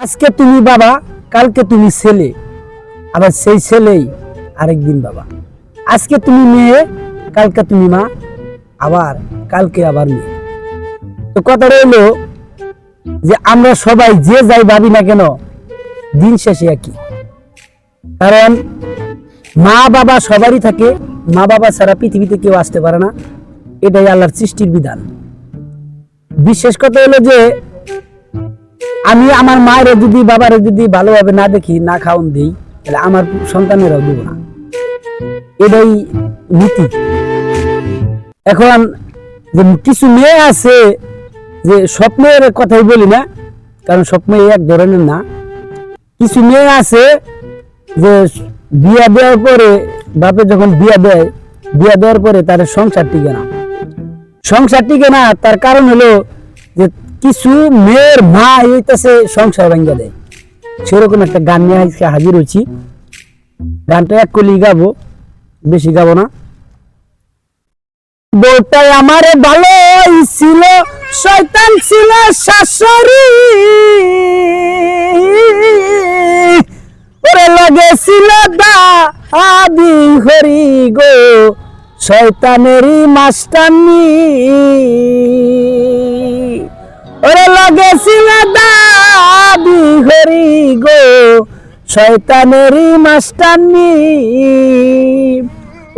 আজকে তুমি বাবা, কালকে তুমি ছেলে। আবার সেই ছেলেই আরেকদিন বাবা। আজকে তুমি মেয়ে, কালকে তুমি মা, আবার কালকে আবার মেয়ে। তো কথা রইল যে আমরা সবাই যে যাই ভাবি না কেন, দিন শেষে একই। কারণ মা বাবা সবারই থাকে, মা বাবা ছাড়া পৃথিবীতে কেউ আসতে পারে না। এটাই আল্লাহর সৃষ্টির বিধান। বিশেষ কথা হলো যে আমি আমার মায়ের যদি, বাবারে যদি ভালোভাবে না দেখি, না খাওয়ান দিই, তাহলে আমার সন্তানেরাও দেব না। এটাই নীতি। এখন যে কিছু মেয়ে আছে, যে স্বপ্নের কথাই বলি না, কারণ স্বপ্ন এক ধরনের না। কিছু মেয়ে আছে, যে বিয়া দেওয়ার পরে, বাপে যখন বিয়া দেয়, বিয়া দেওয়ার পরে তার সংসার টিকে না। সংসার টিকে না, তার কারণ হলো যে কিছু মেয়ের মা এইটাছে সংসার ভাঙ্গা দেয়। সেরকম একটা গান নিয়ে আজকে হাজির হয়েছি। গানটা এক কলি গাবো, বেশি গাবো না। বউটাই আমার ভালো ছিল শয়তান ছিল শাশুড়ি। ওরে লাগেছিল দা আদি হরি গো, শয়তানেরই মাস্টারনি। দাবি হরি গো, শয়তানেরই মাস্টারনি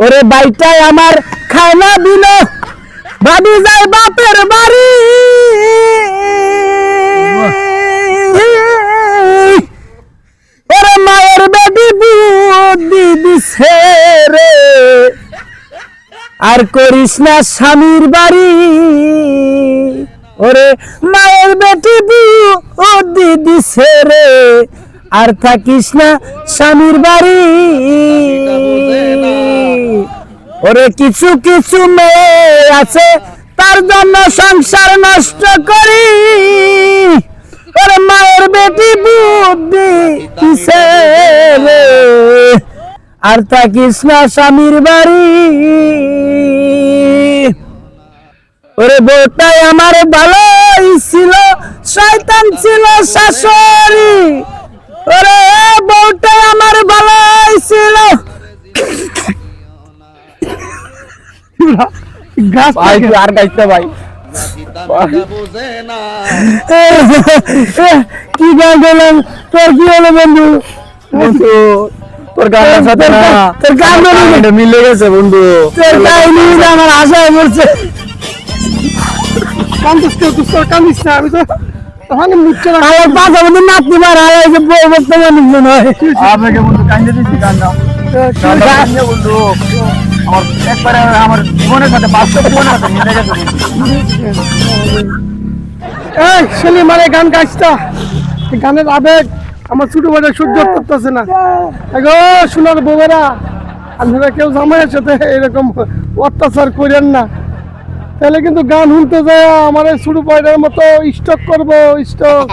ওরে বাইটাই আমার খানা দিল ভাবি যায় বাপের বাড়ি। ওরে মায়ের বেটি বুদ্ধি দিছে রে। আর করিস না স্বামীর বাড়ি। ওরে মায়ের বেটি বুদ্ধি দিছে আর থাকিস না স্বামীর বাড়ি। ওরে কিছু কিছু মেয়ে আছে, তার জন্য সংসার নষ্ট করি। ওরে মায়ের বেটি বুদ্ধি দিছে আর থাকিস না স্বামীর বাড়ি। ওরে বউটাই আমার ভালোই ছিল শয়তান ছিল শাশুড়ি। ওরে বউটাই আমার ভালোই ছিল। ভাই আর গাইতে ভাই। কি গান গেলাম? তোর কি হলো বন্ধু? বন্ধু তোর গানের সাথে না। তোর গান মিলে গেছে বন্ধু। তোর আমার আশা করছে না আমি তো ওখানে মুচ্ছে না আমার পাশে মধ্যে নাচতে পারে যে বউ বর্তমান নয় আপনাকে বন্ধু কান্দে দিচ্ছি গানটা গানটা বন্ধু আমার একবারে আমার জীবনের সাথে বাস্তব জীবনের সাথে মিলে গেছে এই ছেলে মানে গান গাইছটা এই গানের আবেগ আমার ছোট ভাইটা সহ্য করতেছে না শোনার বউরা আপনারা কেউ জামাইয়ের সাথে এরকম অত্যাচার করেন না তাহলে কিন্তু গান শুনতে যায় আমার শুরু ভাইটার মতো স্টক করব স্টক